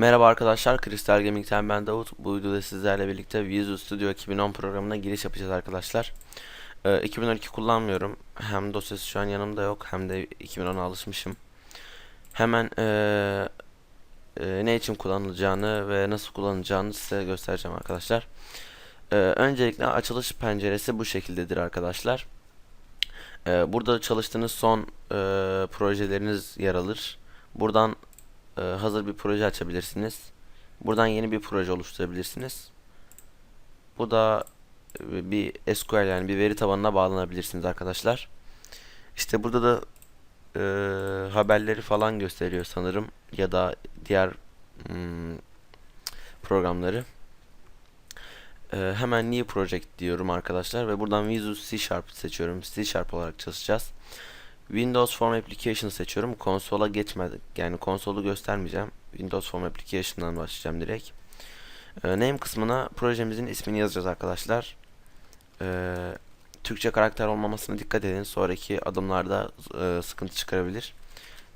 Merhaba arkadaşlar, Kristal Gaming'ten ben Davut. Bu videoda sizlerle birlikte Visual Studio 2010 programına giriş yapacağız arkadaşlar. Ee, 2012 kullanmıyorum. Hem dosyası şu an yanımda yok hem de 2010'a alışmışım. Hemen ee, ee, ne için kullanılacağını ve nasıl kullanılacağını size göstereceğim arkadaşlar. Ee, öncelikle açılış penceresi bu şekildedir arkadaşlar. Ee, burada çalıştığınız son ee, projeleriniz yer alır. Buradan e, hazır bir proje açabilirsiniz. Buradan yeni bir proje oluşturabilirsiniz. Bu da e, bir SQL yani bir veri tabanına bağlanabilirsiniz arkadaşlar. İşte burada da e, haberleri falan gösteriyor sanırım ya da diğer hmm, programları. E, hemen New Project diyorum arkadaşlar ve buradan Visual C Sharp seçiyorum. C Sharp olarak çalışacağız. Windows Form Application seçiyorum. Konsola geçmedik. Yani konsolu göstermeyeceğim. Windows Form Application'dan başlayacağım direkt. Ee, name kısmına projemizin ismini yazacağız arkadaşlar. Ee, Türkçe karakter olmamasına dikkat edin. Sonraki adımlarda e, sıkıntı çıkarabilir.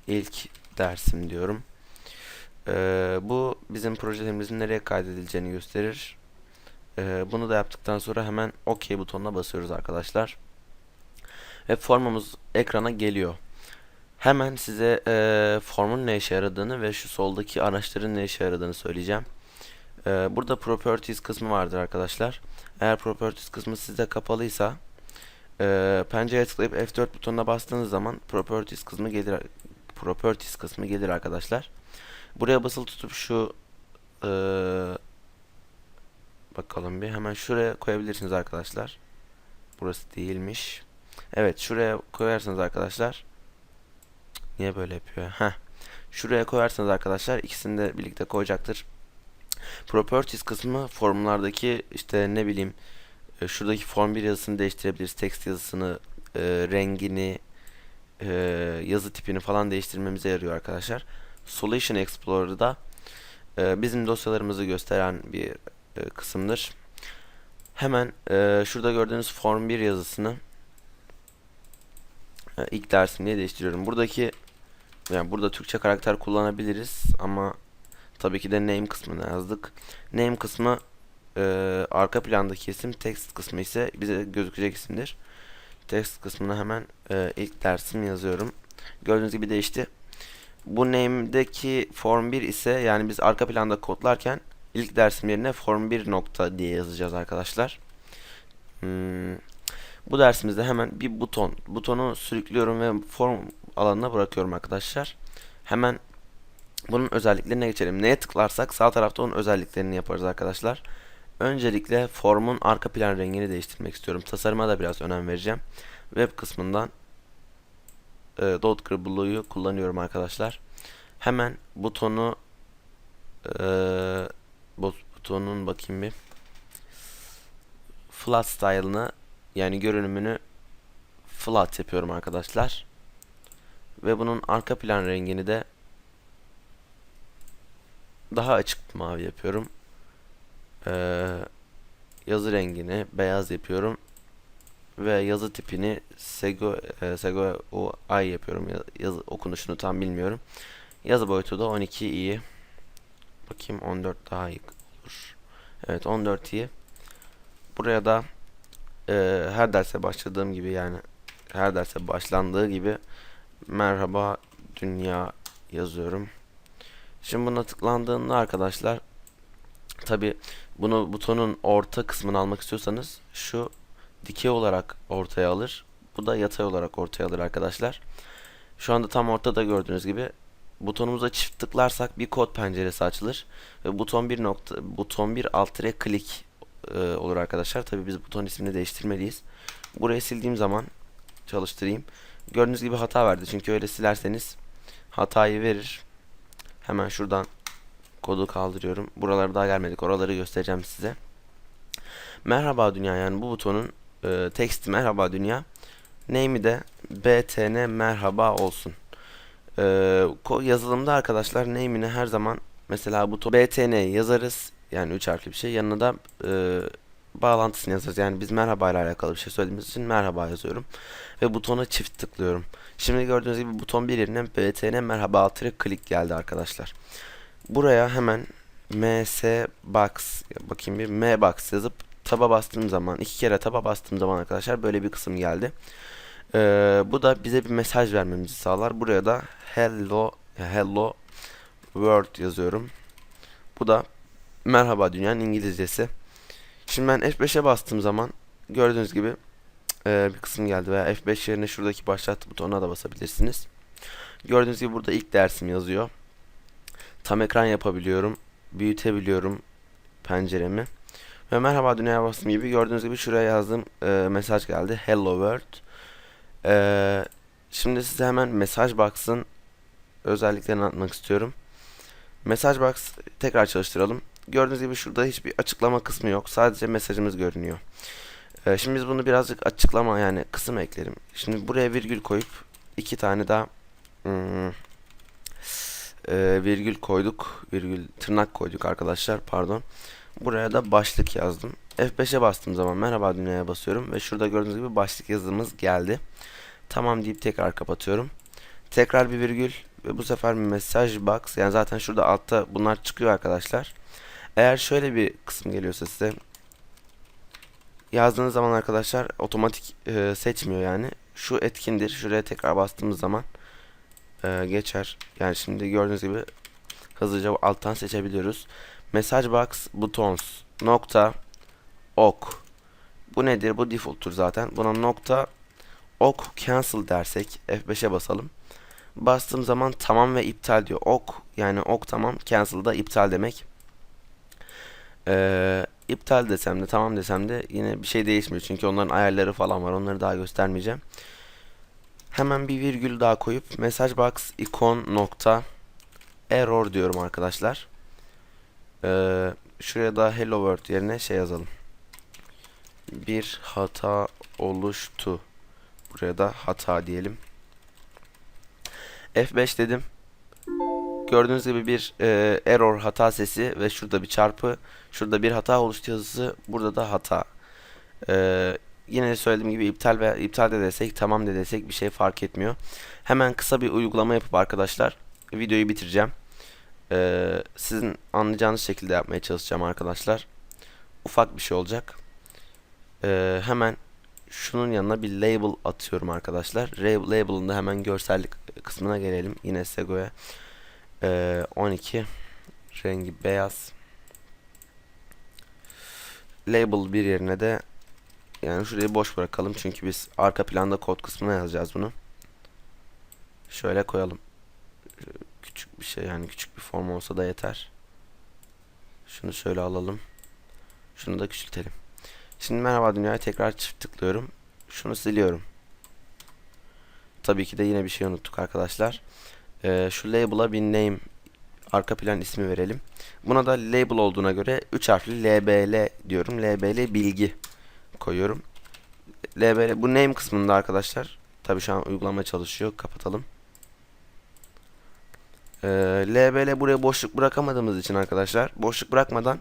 İlk dersim diyorum. Ee, bu bizim projelerimizin nereye kaydedileceğini gösterir. Ee, bunu da yaptıktan sonra hemen OK butonuna basıyoruz arkadaşlar ve formumuz ekrana geliyor. Hemen size e, formun ne işe yaradığını ve şu soldaki araçların ne işe yaradığını söyleyeceğim. E, burada properties kısmı vardır arkadaşlar. Eğer properties kısmı sizde kapalıysa e, pencereye tıklayıp F4 butonuna bastığınız zaman properties kısmı gelir properties kısmı gelir arkadaşlar. Buraya basılı tutup şu e, bakalım bir hemen şuraya koyabilirsiniz arkadaşlar. Burası değilmiş. Evet şuraya koyarsınız arkadaşlar. Niye böyle yapıyor? Heh. Şuraya koyarsanız arkadaşlar ikisini de birlikte koyacaktır. Properties kısmı formlardaki işte ne bileyim e, şuradaki form bir yazısını değiştirebiliriz. Text yazısını, e, rengini, e, yazı tipini falan değiştirmemize yarıyor arkadaşlar. Solution Explorer'da e, bizim dosyalarımızı gösteren bir e, kısımdır. Hemen e, şurada gördüğünüz form 1 yazısını ilk dersim diye değiştiriyorum. Buradaki yani burada Türkçe karakter kullanabiliriz ama tabii ki de name kısmına yazdık. Name kısmı e, arka plandaki isim, text kısmı ise bize gözükecek isimdir. Text kısmına hemen e, ilk dersim yazıyorum. Gördüğünüz gibi değişti. Bu name'deki form 1 ise yani biz arka planda kodlarken ilk dersim yerine form 1 nokta diye yazacağız arkadaşlar. Hmm, bu dersimizde hemen bir buton, butonu sürüklüyorum ve form alanına bırakıyorum arkadaşlar. Hemen bunun özelliklerine geçelim. Neye tıklarsak sağ tarafta onun özelliklerini yaparız arkadaşlar. Öncelikle formun arka plan rengini değiştirmek istiyorum. Tasarıma da biraz önem vereceğim. Web kısmından e, Dot Blue'yu kullanıyorum arkadaşlar. Hemen butonu e, butonun bakayım bir flat style'ını yani görünümünü flat yapıyorum arkadaşlar. Ve bunun arka plan rengini de daha açık mavi yapıyorum. Ee, yazı rengini beyaz yapıyorum. Ve yazı tipini Sego, e, Sego UI yapıyorum. Yazı okunuşunu tam bilmiyorum. Yazı boyutu da 12 iyi. Bakayım 14 daha iyi olur. Evet 14 iyi. Buraya da e, her derse başladığım gibi yani her derse başlandığı gibi merhaba dünya yazıyorum. Şimdi buna tıklandığında arkadaşlar tabi bunu butonun orta kısmını almak istiyorsanız şu dikey olarak ortaya alır. Bu da yatay olarak ortaya alır arkadaşlar. Şu anda tam ortada gördüğünüz gibi butonumuza çift tıklarsak bir kod penceresi açılır ve buton bir nokta buton bir alt klik e, olur arkadaşlar. Tabi biz buton ismini değiştirmeliyiz. Burayı sildiğim zaman çalıştırayım. Gördüğünüz gibi hata verdi. Çünkü öyle silerseniz hatayı verir. Hemen şuradan kodu kaldırıyorum. Buralara daha gelmedik. Oraları göstereceğim size. Merhaba dünya yani bu butonun e, teksti merhaba dünya. Name'i de btn merhaba olsun. E, yazılımda arkadaşlar name'ini her zaman mesela buton btn yazarız. Yani 3 harfli bir şey. Yanına da e, bağlantısını yazarız. Yani biz merhaba ile alakalı bir şey söylediğimiz için merhaba yazıyorum. Ve butona çift tıklıyorum. Şimdi gördüğünüz gibi buton bir yerine btn merhaba altı klik geldi arkadaşlar. Buraya hemen ms box bakayım bir m box yazıp taba bastığım zaman iki kere taba bastığım zaman arkadaşlar böyle bir kısım geldi. Ee, bu da bize bir mesaj vermemizi sağlar. Buraya da hello hello world yazıyorum. Bu da merhaba dünyanın İngilizcesi. Şimdi ben F5'e bastığım zaman gördüğünüz gibi e, bir kısım geldi veya F5 yerine şuradaki başlat butonuna da basabilirsiniz. Gördüğünüz gibi burada ilk dersim yazıyor. Tam ekran yapabiliyorum. Büyütebiliyorum penceremi. Ve merhaba dünyaya bastığım gibi gördüğünüz gibi şuraya yazdığım e, mesaj geldi. Hello world. E, şimdi size hemen mesaj box'ın özelliklerini anlatmak istiyorum. Mesaj box tekrar çalıştıralım. Gördüğünüz gibi şurada hiçbir açıklama kısmı yok. Sadece mesajımız görünüyor. Ee, şimdi biz bunu birazcık açıklama yani kısım eklerim. Şimdi buraya virgül koyup iki tane daha hmm, e, virgül koyduk. Virgül tırnak koyduk arkadaşlar pardon. Buraya da başlık yazdım. F5'e bastığım zaman merhaba dünyaya basıyorum ve şurada gördüğünüz gibi başlık yazımız geldi. Tamam deyip tekrar kapatıyorum. Tekrar bir virgül ve bu sefer bir mesaj box yani zaten şurada altta bunlar çıkıyor arkadaşlar. Eğer şöyle bir kısım geliyorsa size yazdığınız zaman arkadaşlar otomatik e, seçmiyor yani. Şu etkindir. Şuraya tekrar bastığımız zaman e, geçer. Yani şimdi gördüğünüz gibi hızlıca alttan seçebiliyoruz. Message box buttons nokta ok. Bu nedir? Bu default'tur zaten. Buna nokta ok cancel dersek F5'e basalım. Bastığım zaman tamam ve iptal diyor. Ok yani ok tamam cancel da iptal demek. Ee, iptal desem de tamam desem de yine bir şey değişmiyor. Çünkü onların ayarları falan var. Onları daha göstermeyeceğim. Hemen bir virgül daha koyup message box ikon nokta error diyorum arkadaşlar. Ee, şuraya da hello world yerine şey yazalım. Bir hata oluştu. Buraya da hata diyelim. F5 dedim. Gördüğünüz gibi bir e, error hata sesi ve şurada bir çarpı, şurada bir hata oluştu yazısı, burada da hata. E, yine de söylediğim gibi iptal ve iptal de desek, tamam de desek bir şey fark etmiyor. Hemen kısa bir uygulama yapıp arkadaşlar videoyu bitireceğim. E, sizin anlayacağınız şekilde yapmaya çalışacağım arkadaşlar. Ufak bir şey olacak. E, hemen şunun yanına bir label atıyorum arkadaşlar. Label'ın da hemen görsellik kısmına gelelim. Yine Sego'ya. Ee, 12 rengi beyaz. Label bir yerine de yani şurayı boş bırakalım çünkü biz arka planda kod kısmına yazacağız bunu. Şöyle koyalım. Küçük bir şey yani küçük bir form olsa da yeter. Şunu şöyle alalım. Şunu da küçültelim. Şimdi merhaba dünyaya tekrar çift tıklıyorum. Şunu siliyorum. Tabii ki de yine bir şey unuttuk arkadaşlar. Ee, şu label'a bir name arka plan ismi verelim. Buna da label olduğuna göre 3 harfli LBL diyorum. LBL bilgi koyuyorum. LBL bu name kısmında arkadaşlar. Tabii şu an uygulama çalışıyor. Kapatalım. Ee, LBL buraya boşluk bırakamadığımız için arkadaşlar boşluk bırakmadan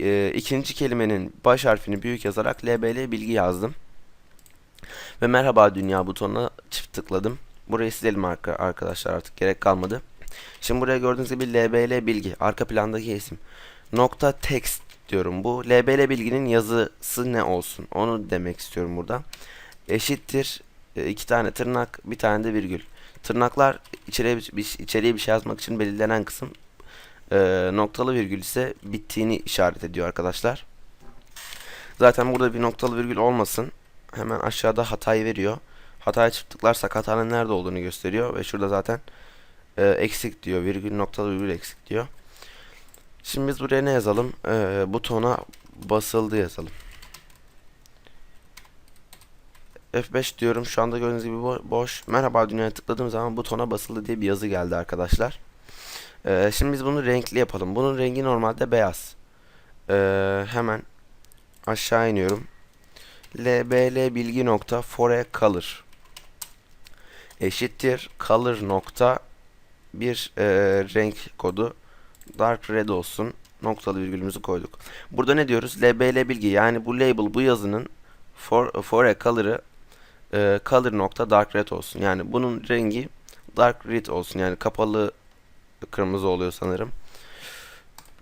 e, ikinci kelimenin baş harfini büyük yazarak LBL bilgi yazdım. Ve merhaba dünya butonuna çift tıkladım. Burayı silelim arkadaşlar artık gerek kalmadı. Şimdi buraya gördüğünüz gibi LBL bilgi arka plandaki isim. Nokta text diyorum. Bu LBL bilginin yazısı ne olsun onu demek istiyorum burada. Eşittir e, iki tane tırnak bir tane de virgül. Tırnaklar içeriye bir, içeriye bir şey yazmak için belirlenen kısım. E, noktalı virgül ise bittiğini işaret ediyor arkadaşlar. Zaten burada bir noktalı virgül olmasın. Hemen aşağıda hatayı veriyor. Hataya çift tıklarsak hatanın nerede olduğunu gösteriyor ve şurada zaten e, eksik diyor. Virgül noktalı virgül eksik diyor. Şimdi biz buraya ne yazalım? E, butona basıldı yazalım. F5 diyorum. Şu anda gördüğünüz gibi bo boş. Merhaba dünyaya tıkladığım zaman butona basıldı diye bir yazı geldi arkadaşlar. E, şimdi biz bunu renkli yapalım. Bunun rengi normalde beyaz. E, hemen aşağı iniyorum. lbl bilgi nokta fore color eşittir color nokta bir e, renk kodu dark red olsun noktalı virgülümüzü koyduk. Burada ne diyoruz? LBL bilgi yani bu label bu yazının for, for a color'ı e, color nokta dark red olsun. Yani bunun rengi dark red olsun. Yani kapalı kırmızı oluyor sanırım.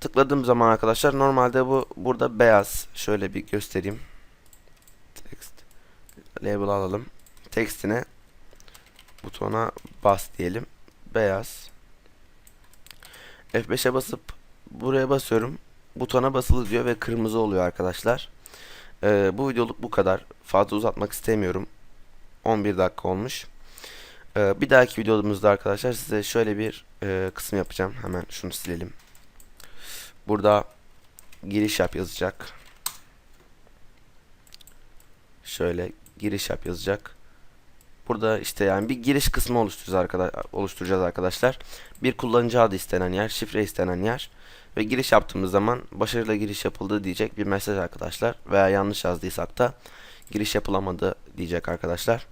tıkladığım zaman arkadaşlar normalde bu burada beyaz. Şöyle bir göstereyim. Text label alalım. Tekstine butona bas diyelim. Beyaz. F5'e basıp buraya basıyorum. Butona basılı diyor ve kırmızı oluyor arkadaşlar. Ee, bu videoluk bu kadar. Fazla uzatmak istemiyorum. 11 dakika olmuş. Ee, bir dahaki videomuzda arkadaşlar size şöyle bir e, kısım yapacağım. Hemen şunu silelim. Burada giriş yap yazacak. Şöyle giriş yap yazacak. Burada işte yani bir giriş kısmı oluşturacağız, arkadaş, oluşturacağız arkadaşlar. Bir kullanıcı adı istenen yer, şifre istenen yer ve giriş yaptığımız zaman başarıyla giriş yapıldı diyecek bir mesaj arkadaşlar. Veya yanlış yazdıysak da giriş yapılamadı diyecek arkadaşlar.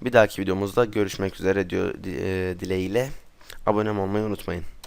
Bir dahaki videomuzda görüşmek üzere diyor, di- e, dileğiyle abone olmayı unutmayın.